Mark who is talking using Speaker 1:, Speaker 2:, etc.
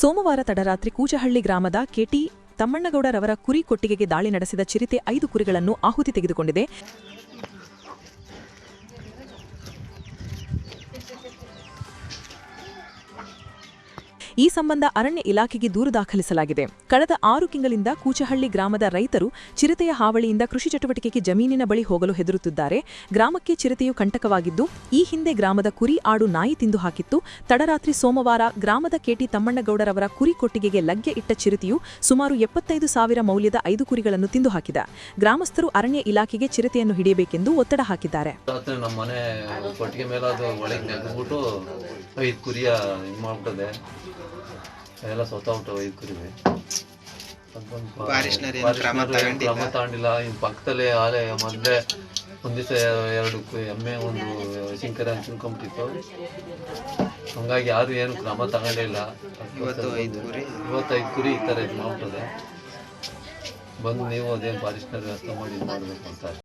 Speaker 1: ಸೋಮವಾರ ತಡರಾತ್ರಿ ಕೂಚಹಳ್ಳಿ ಗ್ರಾಮದ ಕೆಟಿ ತಮ್ಮಣ್ಣಗೌಡರವರ ಕುರಿ ಕೊಟ್ಟಿಗೆಗೆ ದಾಳಿ ನಡೆಸಿದ ಚಿರತೆ ಐದು ಕುರಿಗಳನ್ನು ಆಹುತಿ ತೆಗೆದುಕೊಂಡಿದೆ. ಈ ಸಂಬಂಧ ಅರಣ್ಯ ಇಲಾಖೆಗೆ ದೂರು ದಾಖಲಿಸಲಾಗಿದೆ. ಕಳೆದ ಆರು ತಿಂಗಳಿಂದ ಕೂಚಹಳ್ಳಿ ಗ್ರಾಮದ ರೈತರು ಚಿರತೆಯ ಹಾವಳಿಯಿಂದ ಕೃಷಿ ಚಟುವಟಿಕೆಗೆ ಜಮೀನಿನ ಬಳಿ ಹೋಗಲು ಹೆದರುತ್ತಿದ್ದಾರೆ. ಗ್ರಾಮಕ್ಕೆ ಚಿರತೆಯು ಕಂಟಕವಾಗಿದ್ದು, ಈ ಹಿಂದೆ ಗ್ರಾಮದ ಕುರಿ ಆಡು ನಾಯಿ ತಿಂದು ಹಾಕಿತ್ತು. ತಡರಾತ್ರಿ ಸೋಮವಾರ ಗ್ರಾಮದ ಕೆಟಿ ತಮ್ಮಣ್ಣಗೌಡರವರ ಕುರಿ ಕೊಟ್ಟಿಗೆಗೆ ಲಗ್ಗೆ ಇಟ್ಟ ಚಿರತೆಯು ಸುಮಾರು ಎಪ್ಪತ್ತೈದು ಸಾವಿರ ಮೌಲ್ಯದ ಐದು ಕುರಿಗಳನ್ನು ತಿಂದು ಹಾಕಿದ. ಗ್ರಾಮಸ್ಥರು ಅರಣ್ಯ ಇಲಾಖೆಗೆ ಚಿರತೆಯನ್ನು ಹಿಡಿಯಬೇಕೆಂದು ಒತ್ತಡ ಹಾಕಿದ್ದಾರೆ.
Speaker 2: ಐದು ಕುರಿಯ ಇದು ಮಾಡ್ಬಿಟ್ಟದೆ ಎಲ್ಲ ಸೊತ್ತಾಗ್ಬಿಟ್ಟು ಐದು ಕುರಿವೆ.
Speaker 3: ಕ್ರಮ ತಗೊಂಡಿಲ್ಲ?
Speaker 2: ಇನ್ನು ಪಕ್ಕದಲ್ಲೇ ಆಲೆ ಮೊದಲೇ ಒಂದು ದಿವಸ ಎರಡು ಎಮ್ಮೆ ಒಂದು ಶಿಂಕರ ಅಂತ ತಿಳ್ಕೊಂಬಿಟ್ಟಿತ್ತು. ಹಂಗಾಗಿ ಯಾರು ಏನು ಕ್ರಮ ತಗೊಂಡೇ ಇಲ್ಲ. ಇವತ್ತೈದು ಕುರಿ. ಈ ಥರ ಇದು ಮಾಡ್ಬಿಟ್ಟದೆ. ಬಂದು ನೀವು ಅದೇನು ಪಾರಿಸ್ಟ್ನರ್ ವ್ಯವಸ್ಥೆ ಮಾಡಿ ಮಾಡಬೇಕು ಅಂತ.